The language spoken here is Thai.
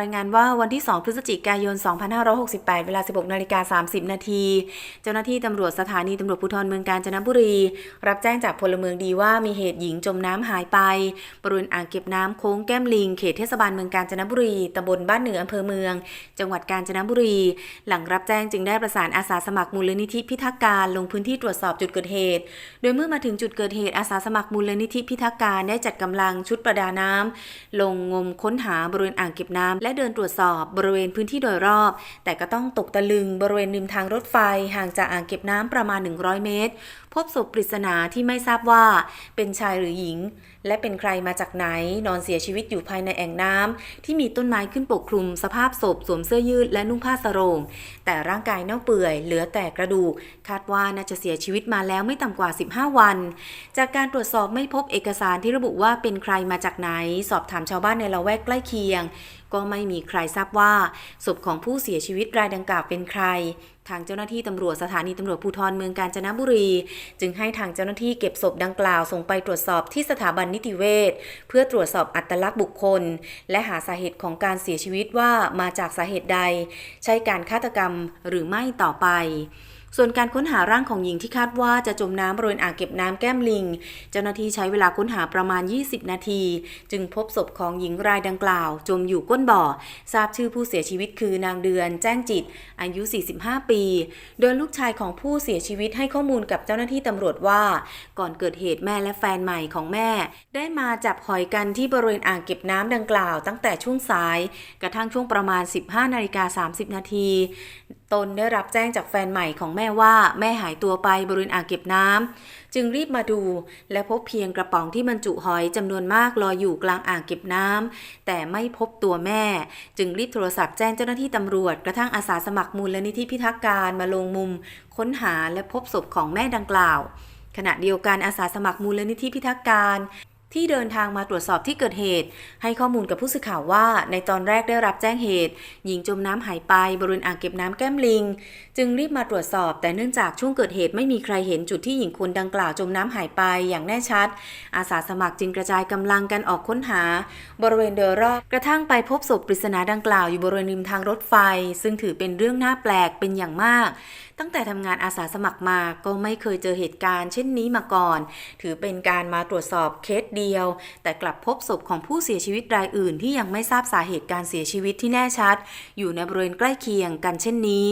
รายงานว่าวันที่ 2 พฤศจิกายน 2568 เวลา 16นาฬิกา30 นาที เจ้าหน้าที่ตำรวจสถานีตำรวจภูธรเมืองกาญจนบุรี รับแจ้งจากพลเมืองดีว่ามีเหตุหญิงจมน้ำหายไป บริเวณอ่างเก็บน้ำโค้งแก้มลิง เขตเทศบาลเมืองกาญจนบุรี ตำบลบ้านเหนืออำเภอเมือง จังหวัดกาญจนบุรี หลังรับแจ้งจึงได้ประสานอาสาสมัครมูลนิธิพิทักษ์การลงพื้นที่ตรวจสอบจุดเกิดเหตุ โดยเมื่อมาถึงจุดเกิดเหตุอาสาสมัครมูลนิธิพิทักษ์การได้จัดกำลังชุดประดาน้ำลงงมค้นหาบริเวณอ่างเก็บน้ำและเดินตรวจสอบบริเวณพื้นที่โดยรอบ แต่ก็ต้องตกตะลึงบริเวณริมทางรถไฟห่างจากอ่างเก็บน้ำประมาณ 100 เมตร พบศพปริศนาที่ไม่ทราบว่าเป็นชายหรือหญิง และเป็นใครมาจากไหนนอนเสียชีวิตอยู่ภายในแอ่งน้ำที่มีต้นไม้ขึ้นปกคลุม สภาพศพสวมเสื้อยืดและนุ่งผ้าสโรงแต่ร่างกายเน่าเปื่อยเหลือแต่กระดูกคาดว่าน่าจะเสียชีวิตมาแล้วไม่ต่ำกว่า 15 วัน จากการตรวจสอบไม่พบเอกสารที่ระบุว่าเป็นใครมาจากไหน สอบถามชาวบ้านในละแวกใกล้เคียง ก็ไม่มีใครทราบว่าศพของผู้เสียชีวิตรายดังกล่าวเป็นใคร ทางเจ้าหน้าที่ตำรวจสถานีตำรวจภูธรเมืองกาญจนบุรี จึงให้ทางเจ้าหน้าที่เก็บศพดังกล่าวส่งไปตรวจสอบที่สถาบันนิติเวชเพื่อตรวจสอบอัตลักษณ์บุคคล และหาสาเหตุของการเสียชีวิตว่ามาจากสาเหตุใด ใช่การฆาตกรรมหรือไม่ต่อไป ส่วนการค้นหาร่างของหญิงที่คาดว่าจะจมน้ำบริเวณอ่างเก็บน้ำแก้มลิง เจ้าหน้าที่ใช้เวลาค้นหาประมาณ 20 นาที จึงพบศพของหญิงรายดังกล่าว จมอยู่ก้นบ่อ ทราบชื่อผู้เสียชีวิตคือนางเดือน แจ้งจิต อายุ 45 ปี โดยลูกชายของผู้เสียชีวิตให้ข้อมูลกับเจ้าหน้าที่ตำรวจว่า ก่อนเกิดเหตุแม่และแฟนใหม่ของแม่ ได้มาจับหอยกันที่บริเวณอ่างเก็บน้ำดังกล่าว ตั้งแต่ช่วงสาย กระทั่งช่วงประมาณ 15 นาฬิกา 30 นาที ตนได้รับแจ้งจากแฟนใหม่ของแม่ว่าแม่หายตัวไปบริเวณอ่างเก็บน้ำจึงรีบมาดู และพบเพียงกระป๋องที่บรรจุหอยจำนวนมากลอยอยู่กลางอ่างเก็บน้ำแต่ไม่พบตัวแม่ จึงรีบโทรศัพท์แจ้งเจ้าหน้าที่ตำรวจกระทั่งอาสาสมัครมูลนิธิพิทักษ์การมาลงมุม ค้นหาและพบศพของแม่ดังกล่าวขณะเดียวกันอาสาสมัครมูลนิธิพิทักษ์การ ที่เดินทางมาตรวจสอบที่เกิดเหตุ ให้ข้อมูลกับผู้สื่อข่าวว่า ในตอนแรกได้รับแจ้งเหตุ หญิงจมน้ำหายไปบริเวณอ่างเก็บน้ำแก้มลิง จึงรีบมาตรวจสอบ แต่เนื่องจากช่วงเกิดเหตุไม่มีใครเห็นจุดที่หญิงคนดังกล่าวจมน้ำหายไปอย่างแน่ชัด อาสาสมัครจึงกระจายกำลังกันออกค้นหา บริเวณโดยรอบกระทั่งไปพบศพปริศนาดังกล่าวอยู่บริเวณริมทางรถไฟ ซึ่งถือเป็นเรื่องน่าแปลกเป็นอย่างมาก ตั้งแต่ทำงานอาสาสมัครมาก็ไม่เคยเจอเหตุการณ์ เช่นนี้มาก่อน ถือเป็นการมาตรวจสอบเคสเดียว แต่กลับพบศพของผู้เสียชีวิตรายอื่นที่ยังไม่ทราบสาเหตุการเสียชีวิตที่แน่ชัด อยู่ในบริเวณใกล้เคียงกันเช่นนี้